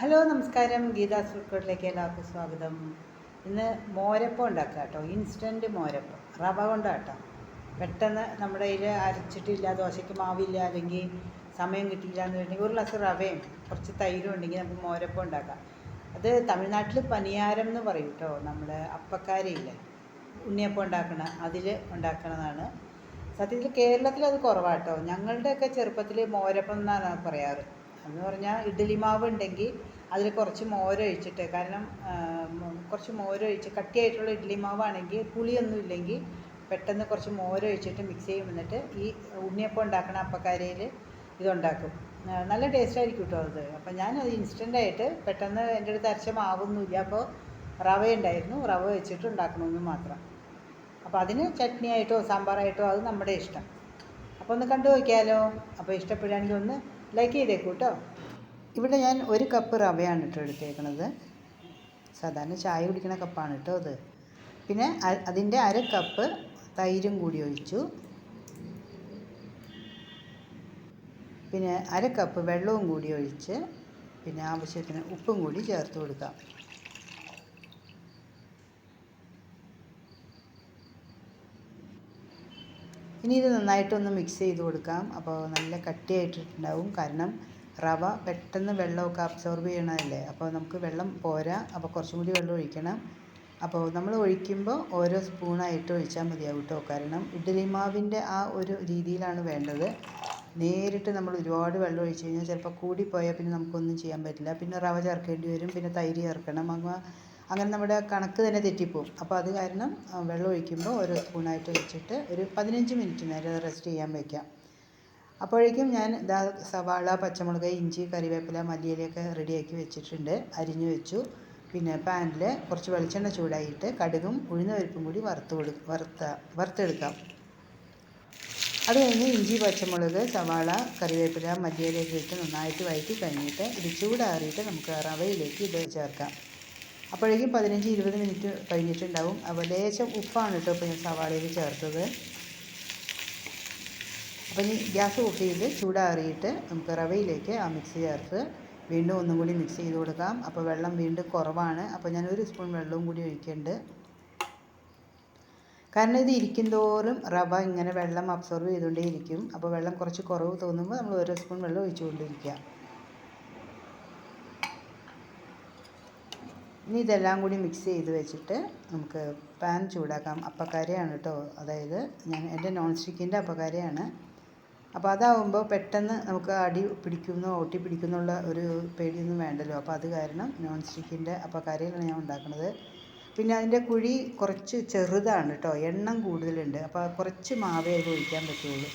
Hello നമസ്കാരം. ഗീതാ സുൽക്കോട്ടിലേക്ക് എല്ലാവർക്കും സ്വാഗതം. ഇന്ന് മോരപ്പം ഉണ്ടാക്കുക കേട്ടോ. ഇൻസ്റ്റന്റ് മോരപ്പം. റവ കൊണ്ടാണ് കൊണ്ടാട്ടോ. പെട്ടെന്ന് നമ്മുടെ കയ്യിൽ അരച്ചിട്ടില്ല ദോശയ്ക്ക് മാവില്ല അല്ലെങ്കിൽ സമയം കിട്ടിയില്ല എന്ന് വെച്ചിട്ടുണ്ടെങ്കിൽ ഒരു ഗ്ലാസ് റവയും കുറച്ച് തൈരും ഉണ്ടെങ്കിൽ നമുക്ക് മോരപ്പം ഉണ്ടാക്കാം. അത് തമിഴ്നാട്ടിൽ പനിയാരം എന്ന് പറയും കേട്ടോ. നമ്മൾ അപ്പക്കാരയില്ലേ ഉണ്ണിയപ്പം ഉണ്ടാക്കണ അതിൽ ഉണ്ടാക്കണതാണ്. സത്യത്തിൽ കേരളത്തിൽ അത് കുറവാട്ടോ ഞങ്ങളുടെയൊക്കെ ചെറുപ്പത്തിൽ മോരപ്പം എന്നാണ് പറയാറ്. എന്ന് പറഞ്ഞാൽ ഇഡ്ഡലി മാവ് ഉണ്ടെങ്കിൽ അതിൽ കുറച്ച് മോരൊഴിച്ചിട്ട് കാരണം കുറച്ച് മോര് കുറച്ച് മോരൊഴിച്ച് കട്ടിയായിട്ടുള്ള ഇഡ്ഡലി മാവാണെങ്കിൽ പുളിയൊന്നും ഇല്ലെങ്കിൽ പെട്ടെന്ന് കുറച്ച് മോരൊഴിച്ചിട്ട് മിക്സ് ചെയ്യും. എന്നിട്ട് ഈ ഉണ്ണിയപ്പം ഉണ്ടാക്കണ അപ്പക്കാരയിൽ ഇതുണ്ടാക്കും. നല്ല ടേസ്റ്റ് ആയിരിക്കും കേട്ടോ അത്. അപ്പം ഞാനത് ഇൻസ്റ്റന്റായിട്ട് പെട്ടെന്ന് എന്റെ അടുത്ത് അരച്ച മാവൊന്നുമില്ല. അപ്പോൾ റവ ഉണ്ടായിരുന്നു. റവ വെച്ചിട്ട് ഉണ്ടാക്കണമെന്ന് മാത്രം. അപ്പോൾ അതിന് ചട്നിയായിട്ടോ സാമ്പാറായിട്ടോ അത് നമ്മുടെ ഇഷ്ടം. അപ്പോൾ ഒന്ന് കണ്ടു നോക്കിയാലോ? അപ്പോൾ ഇഷ്ടപ്പെടുകയാണെങ്കിൽ ഒന്ന് ലൈക്ക് ചെയ്തേക്കൂ കേട്ടോ ഇവിടെ ഞാൻ ഒരു കപ്പ് റവയാണ് കേട്ടോ എടുത്തേക്കണത്. സാധാരണ ചായ കുടിക്കുന്ന കപ്പാണ് കേട്ടോ അത്. പിന്നെ അതിന്റെ അര കപ്പ് തൈരും കൂടി ഒഴിച്ചു. പിന്നെ അര കപ്പ് വെള്ളവും കൂടി ഒഴിച്ച് പിന്നെ ആവശ്യത്തിന് ഉപ്പും കൂടി ചേർത്ത് കൊടുക്കാം. ഇനി ഇത് നന്നായിട്ടൊന്ന് മിക്സ് ചെയ്ത് കൊടുക്കാം. അപ്പോൾ നല്ല കട്ടിയായിട്ടുണ്ടാവും കാരണം റവ പെട്ടെന്ന് വെള്ളമൊക്കെ അബ്സോർബ് ചെയ്യണതല്ലേ? അപ്പോൾ നമുക്ക് വെള്ളം പോരാ. അപ്പോൾ കുറച്ചും കൂടി വെള്ളം ഒഴിക്കണം. അപ്പോൾ നമ്മൾ ഒഴിക്കുമ്പോൾ ഓരോ സ്പൂണായിട്ട് ഒഴിച്ചാൽ മതിയാവും കേട്ടോ കാരണം ഇഡ്ഡലി മാവിന്റെ ആ ഒരു രീതിയിലാണ് വേണ്ടത്. നേരിട്ട് നമ്മൾ ഒരുപാട് വെള്ളം ഒഴിച്ച് കഴിഞ്ഞാൽ ചിലപ്പോൾ കൂടിപ്പോയാൽ പിന്നെ നമുക്കൊന്നും ചെയ്യാൻ പറ്റില്ല. പിന്നെ റവ ചേർക്കേണ്ടി വരും. പിന്നെ തൈര് ചേർക്കണം. അങ്ങ് അങ്ങനെ നമ്മുടെ കണക്ക് തന്നെ തെറ്റിപ്പോവും. അപ്പോൾ അത് കാരണം വെള്ളം ഒഴിക്കുമ്പോൾ ഓരോ സ്പൂണായിട്ട് ഒഴിച്ചിട്ട് ഒരു പതിനഞ്ച് മിനിറ്റ് നേരം റെസ്റ്റ് ചെയ്യാൻ വയ്ക്കാം അപ്പോഴേക്കും ഞാൻ ഇതാ സവാള പച്ചമുളക് ഇഞ്ചി കറിവേപ്പില മല്ലിയിലയൊക്കെ റെഡിയാക്കി വെച്ചിട്ടുണ്ട്. അരിഞ്ഞു വെച്ചു. പിന്നെ പാനിൽ കുറച്ച് വെളിച്ചെണ്ണ ചൂടായിട്ട് കടുകും ഉഴുന്ന പരിപ്പും കൂടി വറുത്ത് കൊടു വറുത്ത വറുത്തെടുക്കാം. അത് കഴിഞ്ഞ് ഇഞ്ചി പച്ചമുളക് സവാള കറിവേപ്പില മല്ലിയിലയൊക്കെ ഇട്ട് നന്നായിട്ട് വഴറ്റി കഴിഞ്ഞിട്ട് ഇത് ചൂടാറിയിട്ട് നമുക്ക് റവയിലേക്ക് ഇത് ചേർക്കാം. അപ്പോഴേക്കും പതിനഞ്ച് ഇരുപത് മിനിറ്റ് കഴിഞ്ഞിട്ടുണ്ടാവും. ലേശം ഉപ്പാണ് കേട്ടോ ഇപ്പോൾ ഞാൻ സവാളയിൽ ചേർത്തത്. അപ്പോൾ ഇനി ഗ്യാസ് ഓഫ് ചെയ്ത് ചൂടാറിയിട്ട് നമുക്ക് റവയിലേക്ക് ആ മിക്സ് ചേർത്ത് വീണ്ടും ഒന്നും കൂടി മിക്സ് ചെയ്ത് കൊടുക്കാം. അപ്പോൾ വെള്ളം വീണ്ടും കുറവാണ്. അപ്പോൾ ഞാൻ ഒരു സ്പൂൺ വെള്ളവും കൂടി ഒഴിക്കുന്നുണ്ട്. കാരണം ഇത് ഇരിക്കും തോറും റവ ഇങ്ങനെ വെള്ളം അബ്സോർവ് ചെയ്തുകൊണ്ടേ ഇരിക്കും. അപ്പോൾ വെള്ളം കുറച്ച് കുറവ് തോന്നുമ്പോൾ നമ്മൾ ഓരോ സ്പൂൺ വെള്ളം ഒഴിച്ചുകൊണ്ടിരിക്കുക ഇനി ഇതെല്ലാം കൂടി മിക്സ് ചെയ്ത് വെച്ചിട്ട് നമുക്ക് പാൻ ചൂടാക്കാം. അപ്പക്കാരയാണ് കേട്ടോ. അതായത് ഞാൻ എന്റെ നോൺ സ്റ്റിക്കിന്റെ അപ്പക്കാരയാണ്. അപ്പോൾ അതാവുമ്പോൾ പെട്ടെന്ന് നമുക്ക് അടി പിടിക്കുന്നോ ഒട്ടി പിടിക്കുന്നുള്ള ഒരു പേടിയൊന്നും വേണ്ടല്ലോ. അപ്പോൾ അത് കാരണം നോൺ സ്റ്റിക്കിന്റെ അപ്പക്കാരയിലാണ് ഞാൻ ഉണ്ടാക്കുന്നത്. പിന്നെ അതിന്റെ കുഴി കുറച്ച് ചെറുതാണ് കേട്ടോ എണ്ണം കൂടുതലുണ്ട്. അപ്പോൾ കുറച്ച് മാവേ അത് ഒഴിക്കാൻ പറ്റുള്ളൂ.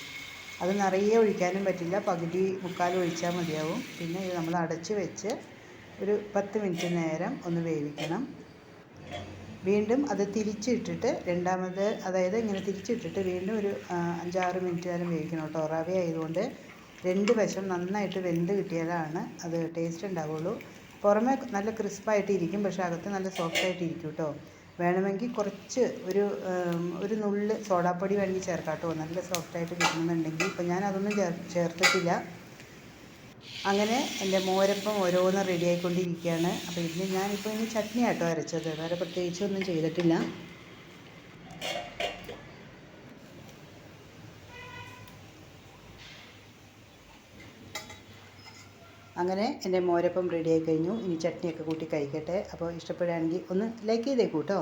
അത് നിറയെ ഒഴിക്കാനും പറ്റില്ല. പകുതി മുക്കാൽ ഒഴിച്ചാൽ മതിയാവും. പിന്നെ ഇത് നമ്മൾ അടച്ച് വെച്ച് ഒരു പത്ത് മിനിറ്റ് നേരം ഒന്ന് വേവിക്കണം. വീണ്ടും അത് തിരിച്ചിട്ടിട്ട് രണ്ടാമത് അതായത് ഇങ്ങനെ തിരിച്ചിട്ടിട്ട് വീണ്ടും ഒരു അഞ്ചാറ് മിനിറ്റ് നേരം വേവിക്കണം കേട്ടോ. റവ ആയതുകൊണ്ട് രണ്ട് വശം നന്നായിട്ട് വെന്ത് കിട്ടിയതാണ്. അത് ടേസ്റ്റ് ഉണ്ടാവുള്ളൂ. പുറമെ നല്ല ക്രിസ്പായിട്ട് ഇരിക്കും പക്ഷേ അകത്ത് നല്ല സോഫ്റ്റ് ആയിട്ട് ഇരിക്കും കേട്ടോ. വേണമെങ്കിൽ കുറച്ച് ഒരു ഒരു നുള്ള് സോഡാപ്പൊടി വേണമെങ്കിൽ ചേർക്കാം കേട്ടോ. നല്ല സോഫ്റ്റായിട്ട് കിട്ടുന്നുണ്ടെങ്കിൽ ഇപ്പം ഞാൻ അതൊന്നും ചേർ ചേർത്തിട്ടില്ല. അങ്ങനെ എന്റെ മോരപ്പം ഓരോന്ന് റെഡി ആയിക്കൊണ്ടിരിക്കുകയാണ്. അപ്പോൾ ഇതിന് ഞാനിപ്പോൾ ഇനി ചട്നി ആട്ടോ അരച്ചത്. വേറെ പ്രത്യേകിച്ചൊന്നും ചെയ്തിട്ടില്ല. അങ്ങനെ എന്റെ മോരപ്പം റെഡിയായി കഴിഞ്ഞു ഇനി ചട്നിയൊക്കെ കൂട്ടി കഴിക്കട്ടെ. അപ്പോൾ ഇഷ്ടപ്പെടുകയാണെങ്കിൽ ഒന്ന് ലൈക്ക് ചെയ്തേക്കൂ കേട്ടോ